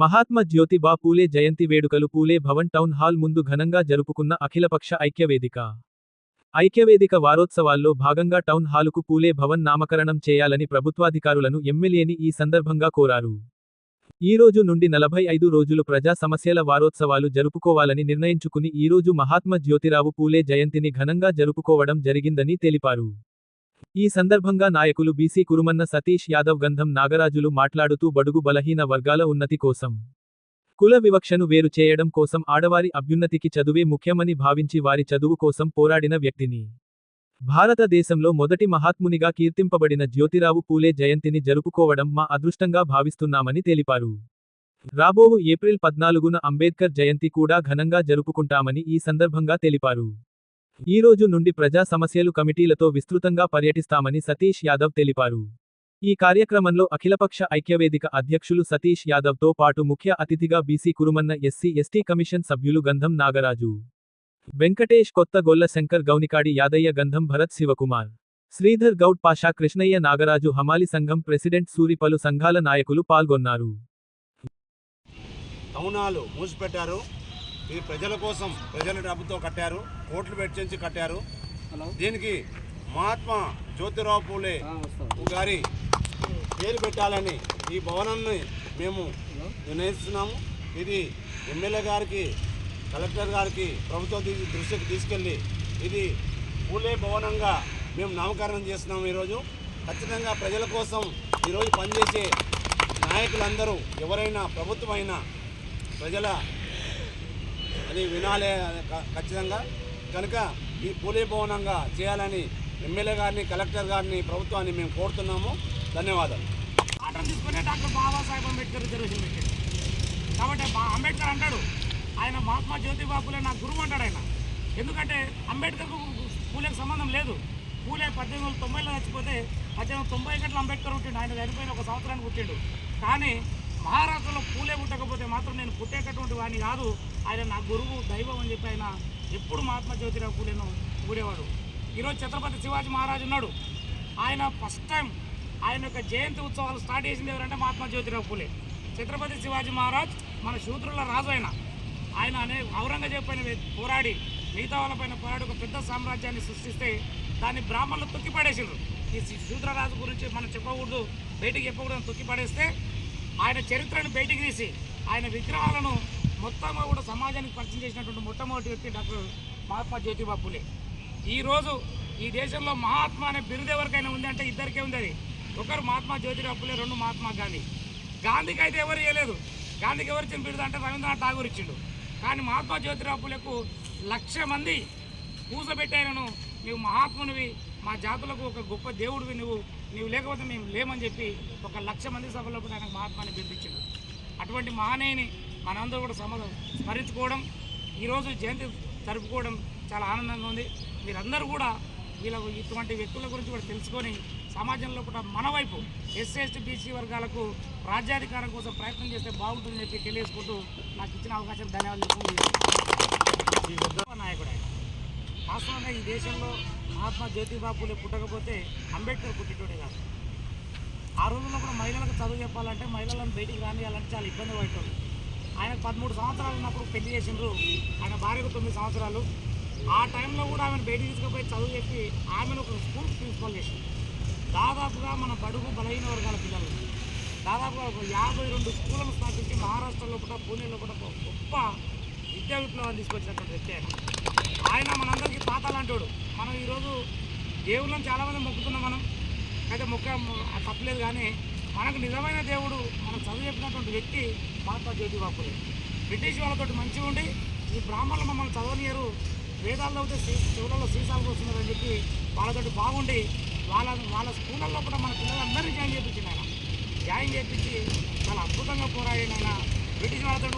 మహాత్మా జ్యోతిబా పూలే జయంతి వేడుకలు పూలే Bhavan town hall ముందు ఘనంగా జరుపుకున్న అఖిలపక్ష ఐక్యవేదిక. ఐక్యవేదిక వారోత్సవాల్లో భాగంగా టౌన్ హాలుకు పూలే భవన్ నామకరణం చేయాలని ప్రభుత్వాధికారులను ఎమ్మెల్యేని ఈ సందర్భంగా కోరారు. ఈ రోజు నుండి నలభై ఐదు రోజులు ప్రజా సమస్యల వారోత్సవాలు జరుపుకోవాలని నిర్ణయించుకుని ఈరోజు మహాత్మ మహాత్మా జ్యోతిరావు పూలే జయంతిని ఘనంగా జరుపుకోవడం జరిగిందని తెలిపారు. ఈ సందర్భంగా నాయకులు బీసీ కురుమన్న సతీష్ యాదవ్ గంధం నాగరాజులు మాట్లాడుతూ బడుగు బలహీన వర్గాల ఉన్నతి కోసం కుల వివక్షను వేరు చేయడం కోసం ఆడవారి అభ్యున్నతికి చదువే ముఖ్యమని భావించి వారి చదువు కోసం పోరాడిన వ్యక్తిని. భారతదేశంలో మొదటి మహాత్మునిగా కీర్తింపబడిన జ్యోతిరావు పూలే జయంతిని జరుపుకోవడం మా అదృష్టంగా భావిస్తున్నామని తెలిపారు. రాబోవు ఏప్రిల్ పద్నాలుగున అంబేద్కర్ జయంతి కూడా ఘనంగా జరుపుకుంటామని ఈ సందర్భంగా తెలిపారు. ఈ రోజు నుండి ప్రజా సమస్యలు కమిటీలతో విస్తృతంగా పర్యటిస్తామని సతీష్ యాదవ్ తెలిపారు. ఈ కార్యక్రమంలో అఖిలపక్ష ఐక్యవేదిక అధ్యక్షులు సతీష్ యాదవ్తో పాటు ముఖ్య అతిథిగా BC Kurumanna SC ST commission సభ్యులు గంధం నాగరాజు వెంకటేష్ కొత్త గొల్ల శంకర్ గౌనికాడి యాదయ్య గంధం భరత్ శివకుమార్ శ్రీధర్ గౌడ్ పాషా కృష్ణయ్య నాగరాజు హమాలి సంఘం ప్రెసిడెంట్ సూరి పలు సంఘాల నాయకులు పాల్గొన్నారు. టౌనాలు మూసిపెట్టారు. ఇది ప్రజల కోసం ప్రజల డబ్బుతో కట్టారు కోట్లు వెచ్చించి కట్టారు. దీనికి మహాత్మా జ్యోతిరావు పూలే గారి పేరు పెట్టాలని ఈ భవనాన్ని మేము నిర్ణయిస్తున్నాము. ఇది ఎమ్మెల్యే గారికి కలెక్టర్ గారికి ప్రభుత్వం దృష్టికి తీసుకెళ్ళి ఇది పూలే భవనంగా మేము నామకరణం చేస్తున్నాము ఈరోజు. ఖచ్చితంగా ప్రజల కోసం ఈరోజు పనిచేసే నాయకులందరూ ఎవరైనా ప్రభుత్వమైనా ప్రజల అది వినాలే క- ఖచ్చితంగా. కనుక ఈ పూలే భవనంగా చేయాలని ఎమ్మెల్యే గారిని కలెక్టర్ గారిని ప్రభుత్వాన్ని మేము కోరుతున్నాము. ధన్యవాదాలు. ఆర్డర్ తీసుకునే డాక్టర్ బాబాసాహెబ్ అంబేద్కర్ రిజర్వేషన్ పెట్టాడు. కాబట్టి బా- అంబేద్కర్ అంటాడు ఆయన మహాత్మా జ్యోతిబా పూలే నా గురువు అంటాడు ఆయన. ఎందుకంటే అంబేద్కర్కు పూలేకి సంబంధం లేదు. పూలే పద్దెనిమిది వందల తొంభైలో చచ్చిపోతే పద్దెనిమిది వందల తొంభై ఒకటిలో అంబేద్కర్ పుట్టిండు ఆయన చనిపోయిన ఒక సంవత్సరానికి పుట్టిండు. కానీ మహారాష్ట్రలో పూలే పుట్టకపోతే మాత్రం నేను పుట్టేటటువంటి వాడిని కాదు. ఆయన నా గురువు దైవం అని చెప్పి ఆయన ఎప్పుడు మహాత్మా జ్యోతిరావు పూలేను ఊడేవాడు. ఈరోజు ఛత్రపతి శివాజీ మహారాజు ఉన్నాడు. ఆయన ఫస్ట్ టైం ఆయన యొక్క జయంతి ఉత్సవాలు స్టార్ట్ చేసింది ఎవరంటే మహాత్మా జ్యోతిరావు పూలే. ఛత్రపతి శివాజీ మహారాజ్ మన శూద్రుల రాజు ఆయన. ఆయన అనే ఔరంగజేబు పైన పోరాడి మిగతా వాళ్ళపైన పోరాడి ఒక పెద్ద సామ్రాజ్యాన్ని సృష్టిస్తే దాన్ని బ్రాహ్మణులు తొక్కి పడేసిండ్రు ఈ శి- శూద్రరాజు గురించి మనం చెప్పకూడదు బయటికి చెప్పకూడదు తొక్కి పడేస్తే ఆయన చరిత్రను బయటికి తీసి ఆయన విగ్రహాలను మొత్తంగా కూడా సమాజానికి పరిచయం చేసినటువంటి మొట్టమొదటి వ్యక్తి డాక్టర్ మహాత్మా జ్యోతిబా ఈరోజు ఈ దేశంలో మహాత్మా అనే బిరుదు ఎవరికైనా ఉంది అంటే ఇద్దరికే ఉంది అది. ఒకరు మహాత్మా జ్యోతిబాపులే రెండు మహాత్మా గాంధీ. గాంధీకి అయితే ఎవరు ఇవ్వలేదు గాంధీకి ఎవరు ఇచ్చిన బిరుదు అంటే రవీంద్రనాథ్ ఠాగూర్ ఇచ్చిండు. కానీ మహాత్మా జ్యోతిరావు లక్ష మంది పూసబెట్టాయనను నీవు మహాత్మునివి మా జాతులకు ఒక గొప్ప దేవుడివి నువ్వు. నీవు లేకపోతే మేము లేమని చెప్పి ఒక లక్ష మంది సభలో కూడా ఆయనకు మహాత్మాని పిలిపించాడు అటువంటి మహానీయుని మనందరూ కూడా సమ స్మరించుకోవడం ఈరోజు జయంతి జరుపుకోవడం చాలా ఆనందంగా ఉంది. మీరందరూ కూడా వీళ్ళకు ఇటువంటి వ్యక్తుల గురించి కూడా తెలుసుకొని సమాజంలో కూడా మన వైపు ఎస్సీ ఎస్టీ బీసీ వర్గాలకు రాజ్యాధికారం కోసం ప్రయత్నం చేస్తే బాగుంటుందని చెప్పి తెలియజేసుకుంటూ నాకు ఇచ్చిన అవకాశం ధన్యవాదాలు నాయకుడు ఆయన. వాస్తవంగా ఈ దేశంలో మహాత్మా జ్యోతిబా పూలే పుట్టకపోతే అంబేద్కర్ పుట్టేటోడే కాదు. ఆ రోజుల్లో కూడా మహిళలకు చదువు చెప్పాలంటే మహిళలను బయటికి రానియాలంటే చాలా ఇబ్బంది పడేటోళ్ళు. ఆయన పదమూడు సంవత్సరాలు ఉన్నప్పుడు పెళ్ళి చేసిండ్రు. ఆయన భార్యకు తొమ్మిది సంవత్సరాలు. ఆ టైంలో కూడా ఆమెను బయటికి తీసుకుపోయి చదువు చెప్పి ఆమెను ఒక స్కూల్ ప్రిన్సిపల్ చేసింది దాదాపుగా మన బడుగు బలహీన వర్గాల పిల్లలు. దాదాపుగా ఒక యాభై రెండు స్కూళ్ళను స్థాపించి మహారాష్ట్రలో కూడా పూణేలో కూడా గొప్ప విద్యా విప్లవాన్ని తీసుకొచ్చినటువంటి వ్యక్తి ఆయన. ఆయన మనందరికీ తాత లాంటోడు. మనం ఈరోజు దేవుళ్ళని చాలామంది మొక్కుతున్నాం మనం. అయితే మొక్క అది తప్పలేదు కానీ మనకు నిజమైన దేవుడు మనం చదువు చెప్పినటువంటి వ్యక్తి మహాత్మా జ్యోతిబా పూలే బ్రిటిష్ వాళ్ళతోటి మంచిగా ఉండి ఈ బ్రాహ్మణులు మమ్మల్ని చదవనియరు. వేదాల్లో అయితే సీ చెవులలో సీసాలు పోస్తున్నారని చెప్పి వాళ్ళతోటి బాగుండి వాళ్ళ వాళ్ళ స్కూళ్ళల్లో కూడా మన పిల్లలందరినీ జాయిన్ చేయించింది ఆయన. జాయిన్ చేయించి చాలా అద్భుతంగా పోరాడిన ఆయన బ్రిటిష్ వాళ్ళతో